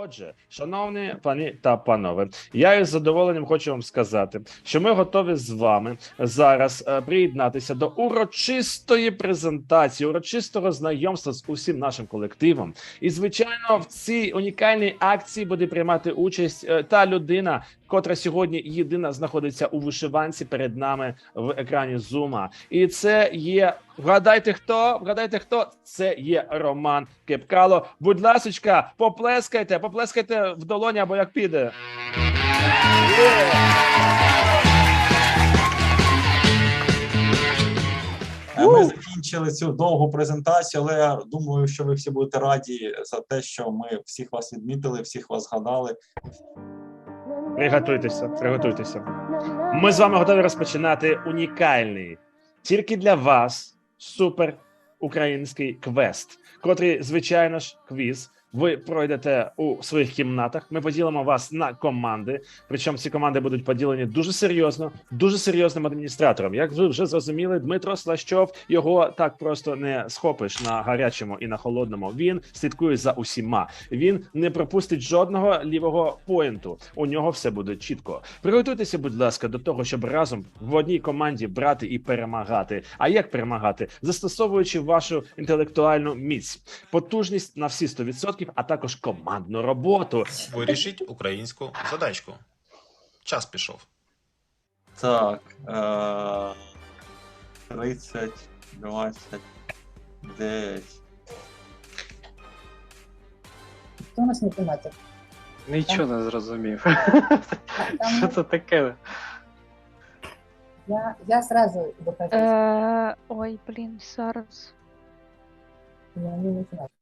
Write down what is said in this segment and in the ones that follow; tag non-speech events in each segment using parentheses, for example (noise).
Отже, шановні пані та панове, я із задоволенням хочу вам сказати, що ми готові з вами зараз е, приєднатися до урочистої презентації, урочистого знайомства з усім нашим колективом. І звичайно, в цій унікальній акції буде приймати участь е, та людина, котра сьогодні єдина знаходиться у вишиванці перед нами в екрані Зума. І це є. Вгадайте хто? Вгадайте хто? Це є Роман Кепкало. Будь ласочка, поплескайте, поплескайте в долоні або як піде. Е, Ми закінчили цю довгу презентацію, але я думаю, що ви всі будете раді за те, що ми всіх вас відмітили, всіх вас згадали. Приготуйтеся, приготуйтеся. Ми з вами готові розпочинати унікальний тільки для вас супер український квест, котрий, звичайно ж, квіз. Ви пройдете у своїх кімнатах. Ми поділимо вас на команди. Причому ці команди будуть поділені дуже серйозно, дуже серйозним адміністратором. Як ви вже зрозуміли, Дмитро Слащов його так просто не схопиш на гарячому і на холодному. Він слідкує за усіма. Він не пропустить жодного лівого поінту. У нього все буде чітко. Приготуйтеся, будь ласка, до того, щоб разом в одній команді брати і перемагати. А як перемагати? Застосовуючи вашу інтелектуальну міць, потужність на всі 100%, а також командну роботу. Вирішіть українську задачку. Час пішов. Так. Е- 30, 20, 9. Хто у нас математик? Нічого не зрозумів. Там (laughs) Що це таке? я, я сразу выхожу. Е, ой, блін, зараз. Я не математик.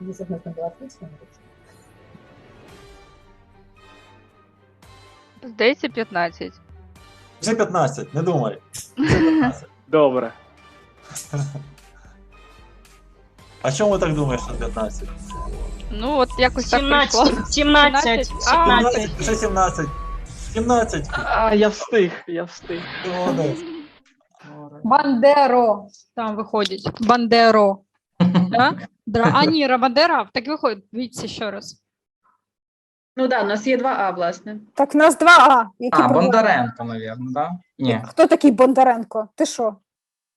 Если бы нужно было открыть что-нибудь. Здається, 15. Вже 15, не думай. Вже 15. (laughs) Добре. (laughs) А чому ви так думаєш, що 15? Ну, от якось так прийшло. 17, 17, А, 17. 17, вже 17. 17. А, я встиг, я встиг. Ти молодець. Бандеро там виходить. Бандеро. (laughs) Да? Дра... А, ні, Бандера, так виходить. Дивіться ще раз. Ну да, у нас є 2А, власне. Так, нас два А. Які А, проблеми? Бондаренко, наверное, да? Ні. Хто такий Бондаренко? Ти що?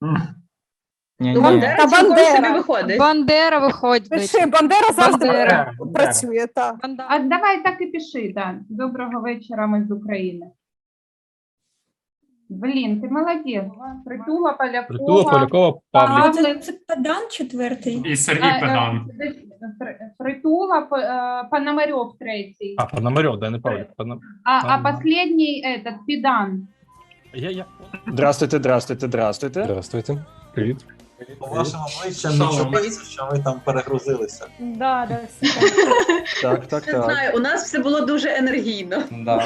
Ні, Ну, ні. Бандера Та цілком Бандера. собі виходить. Бандера виходить. Пиши, Бандера завжди Бандера. працює, так. А давай так і пиши, да. Доброго вечора, ми з України. Блін, ти молодець. Притула Полякова. Притула Полякова Павлік. Павлик. це Падан четвертий. І Сергій е, Педан. Притула, П- е, Пономарьов третій. А, Пономарьов, да, не Павлік. Пона- А, а Паном- последний этот, Педан. Я, я. Здравствуйте, здравствуйте, здравствуйте. Здравствуйте. Привіт. По вашим обличчям не чується, що ви там перегрузилися. Да, да, Так, так, Не так. знаю, у нас все було дуже енергійно. Да,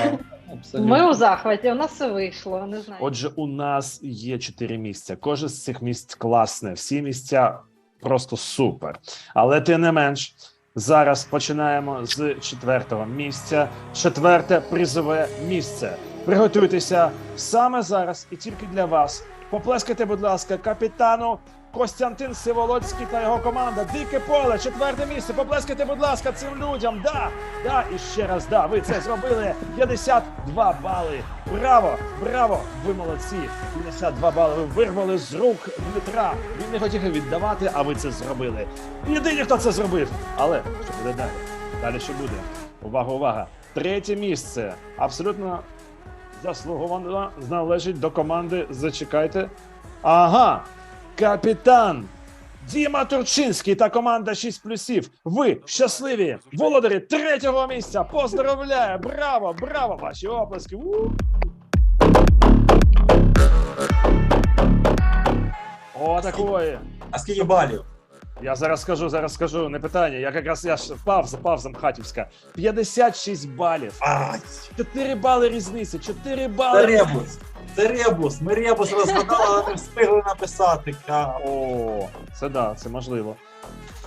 абсолютно. Ми у захваті, у нас все вийшло, не знаю. Отже, у нас є чотири місця. Кожен з цих місць класне. Всі місця просто супер. Але тим не менш, зараз починаємо з четвертого місця. Четверте призове місце. Приготуйтеся саме зараз і тільки для вас. Поплескайте, будь ласка, капітану. Костянтин Сиволоцький та його команда. Дике поле, четверте місце. Поплескайте, будь ласка, цим людям. Да, да, і ще раз, да, ви це зробили. 52 бали. Браво, браво! Ви молодці. 52 бали. Ви вирвали з рук Дмитра. Він не хотів віддавати, а ви це зробили. Єдині, хто це зробив. Але що буде далі? Далі що буде? Увага, увага! Третє місце. Абсолютно заслуговано належить до команди. Зачекайте. Ага, капітан. Діма Турчинський та команда 6 плюсів. Ви щасливі володарі третього місця. Поздравляю! Браво! Браво! Ваші оплески! О, такої. А скільки балів? Я зараз скажу, зараз скажу, не питання. Я якраз я ж павза, павза Мхатівська. 56 балів. Ай, 4 бали різниці, 4 це бали. ребус. Це ребус. Ми ребус розгадали, але не встигли написати. Ка- О, це да, це можливо.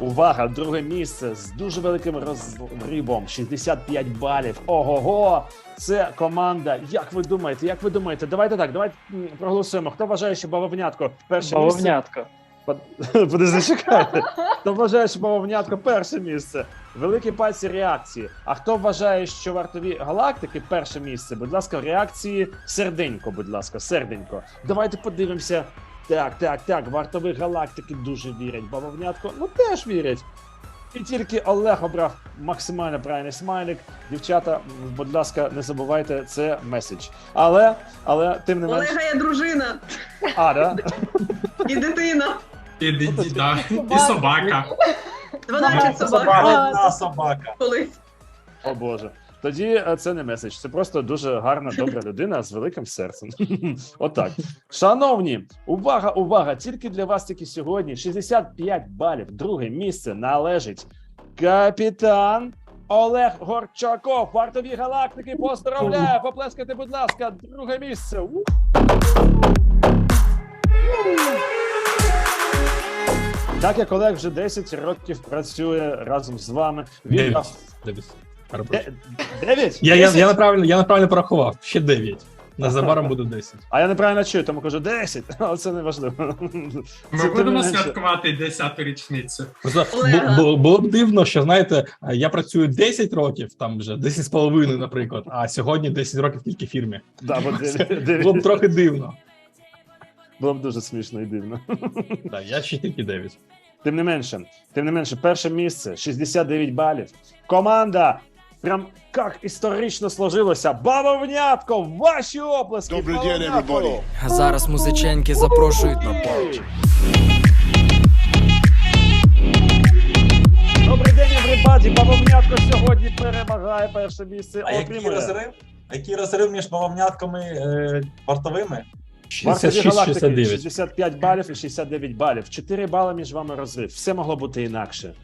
Увага, друге місце з дуже великим розривом 65 балів. Ого-го! Це команда. Як ви думаєте? Як ви думаєте? Давайте так, давайте м, проголосуємо. Хто вважає, що бавовнятко перше місце? Бавовнятко. (laughs) Подожди, чекайте. Хто вважає, що бавовнятко перше місце? Великі пальці реакції. А хто вважає, що вартові галактики перше місце? Будь ласка, реакції серденько, будь ласка, серденько. Давайте подивимося. Так, так, так. Вартові галактики дуже вірять. Бавовнятко, ну теж вірять. І тільки Олег обрав максимально правильний смайлик. Дівчата, будь ласка, не забувайте, це меседж. Але, але тим не менш. Олега є дружина А, да? і дитина. І, і, І собака. 12 собак. Собака, одна собака. Колись. О Боже. Тоді е, це не меседж, це просто дуже гарна, добра людина з великим серцем. (laughs) Отак. Шановні, увага, увага! Тільки для вас тільки сьогодні 65 балів. Друге місце належить капітан Олег Горчаков. Вартові галактики. Поздравляю! Поплескайте, будь ласка, друге місце. У! Так як Олег вже 10 років працює разом з вами, він Дев'ять. Дев'ять. Я, я, я, неправильно, я неправильно порахував. Ще 9. Незабаром (laughs) буде 10. А я неправильно чую, тому кажу 10, (laughs) але це не важливо. Ми будемо святкувати 10-ту річницю. Бу- бу- було б дивно, що знаєте, я працюю 10 років, там вже 10 з половиною, наприклад, а сьогодні 10 років тільки в фірмі. Да, бо (laughs) Це дев'ять- дев'ять. Було б трохи дивно. Було б дуже смішно і дивно. (laughs) Да, я ще тільки 9. Тим не менше, тим не менше, перше місце 69 балів. Команда. Прям як історично сложилося. Бавовнятко, ваші оплески! Добрий день, everybody. А зараз музиченьки запрошують на пауч. Добрий день, everybody! Бавовнятко сьогодні перемагає перше місце. А який розрив? Який розрив між бавовнятками е, вартовими? Вартові 66, галактики 69. 65 балів і 69 балів. 4 бали між вами розрив. Все могло бути інакше.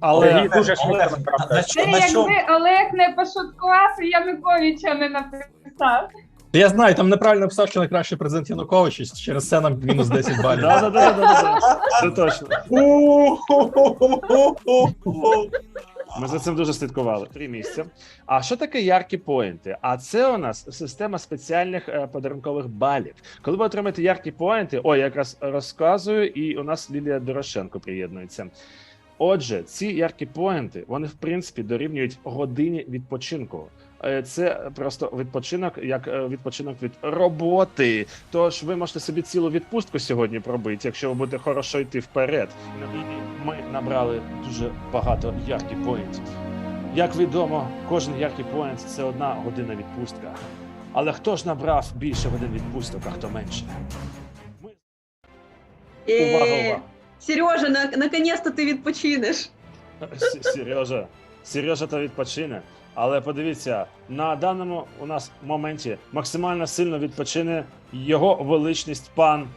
Але Олег, дуже Олег, швидко на- на Це на що- якби Олег не пошуткував і Януковича не написав. Я знаю, там неправильно написав, що найкращий президент Янукович, і через це нам мінус 10 (laughs) балів. да, да, да, да, да, да. Це точно. (laughs) Ми за цим дуже слідкували. Три місця. А що таке яркі поінти? А це у нас система спеціальних е, подарункових балів. Коли ви отримаєте яркі поінти, ой, я якраз розказую, і у нас Лілія Дорошенко приєднується. Отже, ці яркі поінти, вони в принципі дорівнюють годині відпочинку. Е, Це просто відпочинок, як е, відпочинок від роботи. Тож ви можете собі цілу відпустку сьогодні пробити, якщо ви будете хорошо йти вперед. Ми набрали дуже багато яркі поінтів. Як відомо, кожен яркий поінт це одна година відпустка. Але хто ж набрав більше годин відпусток, а хто менше? Увага, Е, увага. Сережа, на, наконец-то ти відпочинеш. С- Сережа, Сережа та відпочине. Але подивіться, на даному у нас моменті максимально сильно відпочине його величність пан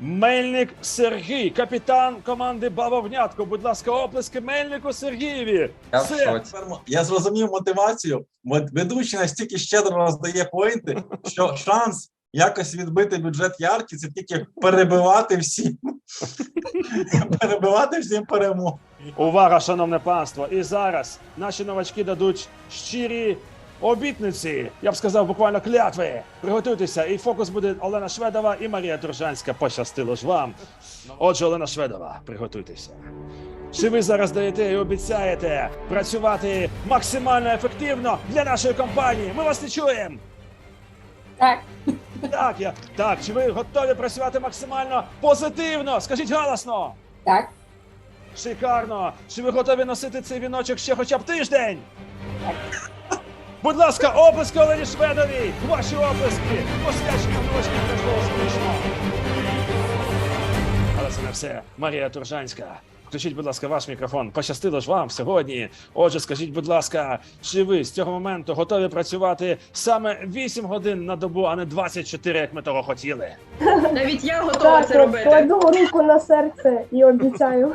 Мельник Сергій, капітан команди Бавовнятко. Будь ласка, оплески Мельнику Сергієві. Я м- Я зрозумів мотивацію. Ведучий настільки щедро роздає поінти, що шанс якось відбити бюджет ярки це тільки перебивати всім. (laughs) перебивати всім перемогу. Увага, шановне панство! І зараз наші новачки дадуть щирі обітниці. Я б сказав, буквально клятви. Приготуйтеся, і фокус буде Олена Шведова і Марія Туржанська. Пощастило ж вам. Отже, Олена Шведова, приготуйтеся. Чи ви зараз даєте і обіцяєте працювати максимально ефективно для нашої компанії? Ми вас не чуємо. Так. Так, я так. Чи ви готові працювати максимально позитивно? Скажіть галасно. Так. Шикарно! Чи ви готові носити цей віночок ще хоча б тиждень? Будь ласка, оплески Олені Шведовій! Ваші оплески! Посвячені вночі пройшло успішно! Але це не все. Марія Туржанська. Включіть, будь ласка, ваш мікрофон. Пощастило ж вам сьогодні. Отже, скажіть, будь ласка, чи ви з цього моменту готові працювати саме 8 годин на добу, а не 24, як ми того хотіли? Навіть я готова це робити. кладу руку на серце і обіцяю.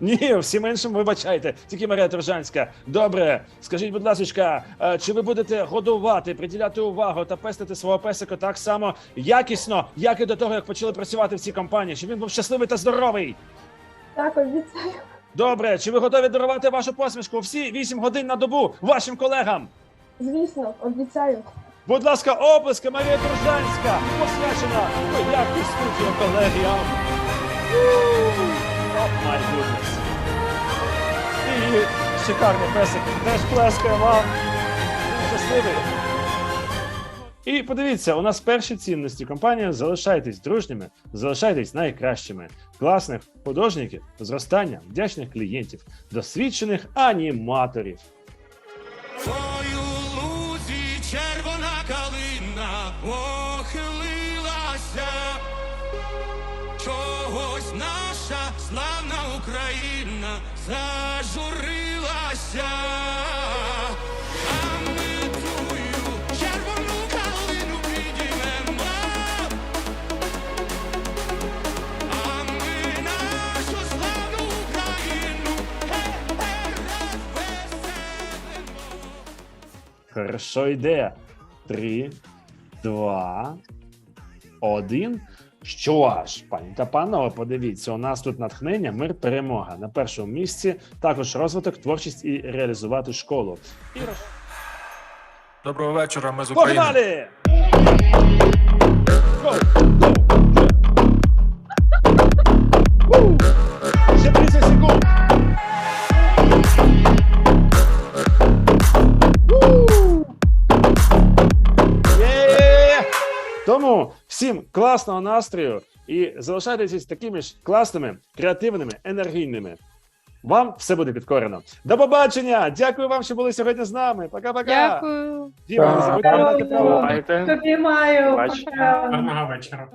Ні, всім іншим вибачайте, тільки Марія Туржанська. Добре, скажіть, будь ласка, е, чи ви будете годувати, приділяти увагу та пестити свого песика так само якісно, як і до того, як почали працювати в цій компанії? Щоб він був щасливий та здоровий? Так, обіцяю. Добре, чи ви готові дарувати вашу посмішку всі 8 годин на добу вашим колегам? Звісно, обіцяю. Будь ласка, оплески Марія Туржанська, посвячена. Ой, як My goodness. І шикарний песик теж плескає вам. Щасливий. І подивіться, у нас перші цінності компанії залишайтесь дружніми, залишайтесь найкращими, класних художників, зростання, вдячних клієнтів, досвідчених аніматорів. Розвеселимо. Хорошо йде. Три, два, один. Що ж, пані та панове, подивіться, у нас тут натхнення, мир, перемога. На першому місці також розвиток, творчість і реалізувати школу. І. Доброго вечора, ми з України. Погнали! Go, всім класного настрою і залишайтеся такими ж класними, креативними, енергійними. Вам все буде підкорено. До побачення! Дякую вам, що були сьогодні з нами. Пока-пока. Дякую. Діма, не забудьте. Тобі маю. Гарного вечора.